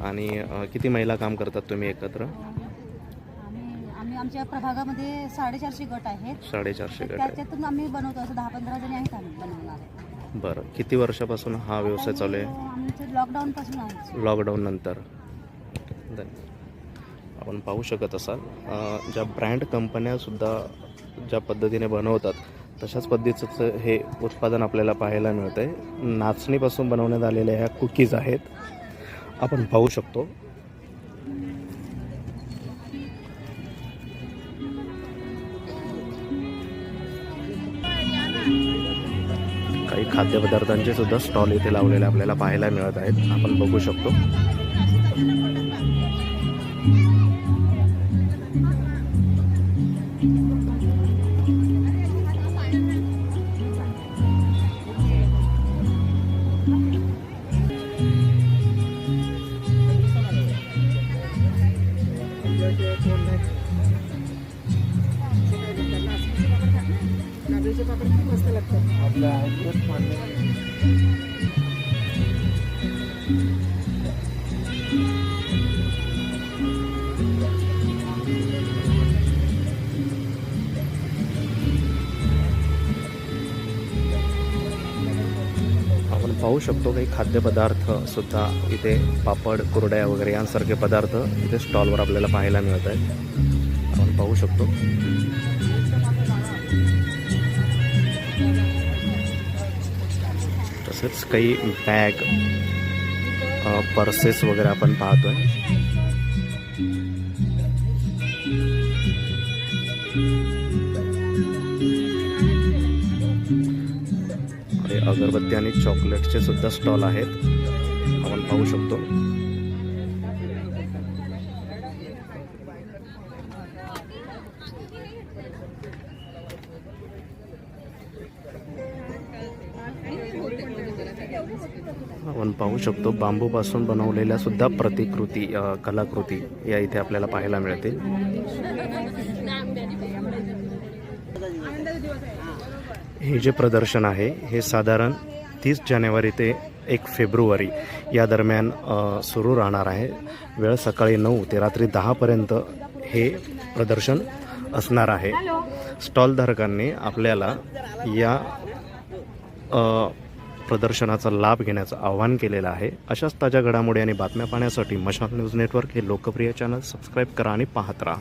आणि किती महिला काम करतात तुम्ही एकत्र? आम्ही आमच्या प्रभागामध्ये साडेचारशे गट आहेत. साडेचारशे गट त्याच्यातून आम्ही बनवतो असं दहा पंधरा जणी आहेत आम्ही बनवणारे बरं. किती वर्षापासून हा व्यवसाय चालू आहे? आमचं लॉकडाऊन पासून आहे. लॉकडाऊन नंतर. आपण पाहू शकत असाल ज्या ब्रँड कंपन्यासुद्धा ज्या पद्धतीने बनवतात तशाच पद्धतीचं हे उत्पादन आपल्याला पाहायला मिळतं आहे नाचणीपासून बनवण्यात आलेल्या ह्या कुकीज आहेत. आपण पाहू शकतो. काही खाद्यपदार्थांचे सुद्धा स्टॉल इथे लावलेले आपल्याला पाहायला मिळत आहेत. आपण बघू शकतो. नागरीचे पापड किती मस्त लागतात आपल्या आपण पाहू शकतो काही खाद्यपदार्थ सुद्धा इथे पापड कुरड्या वगैरे यांसारखे पदार्थ इथे स्टॉलवर आपल्याला पाहायला मिळत आहेत. आपण पाहू शकतो. तसेच काही बॅग पर्सेस वगैरे आपण पाहतोय. आणि अगरबत्ती आणि चॉकलेटचे सुद्धा स्टॉल आहेत. आपण पाहू शकतो. आपण पाहू शकतो बांबूपासून बनवलेल्या सुद्धा प्रतिकृती कलाकृती या इथे आपल्याला पाहायला मिळतील. हे जे प्रदर्शन आहे हे साधारण तीस जानेवारी ते एक फेब्रुवारी या दरम्यान सुरू राहणार आहे. वेळ सकाळी नऊ ते रात्री दहापर्यंत हे प्रदर्शन असणार आहे. स्टॉलधारकांनी आपल्याला या प्रदर्शनाचा लाभ घेण्याचं आवाहन केलेलं आहे. अशाच ताज्या घडामोडी आणि बातम्या पाहण्यासाठी मशाल न्यूज नेटवर्क हे लोकप्रिय चॅनल सबस्क्राईब करा आणि पाहत राहा.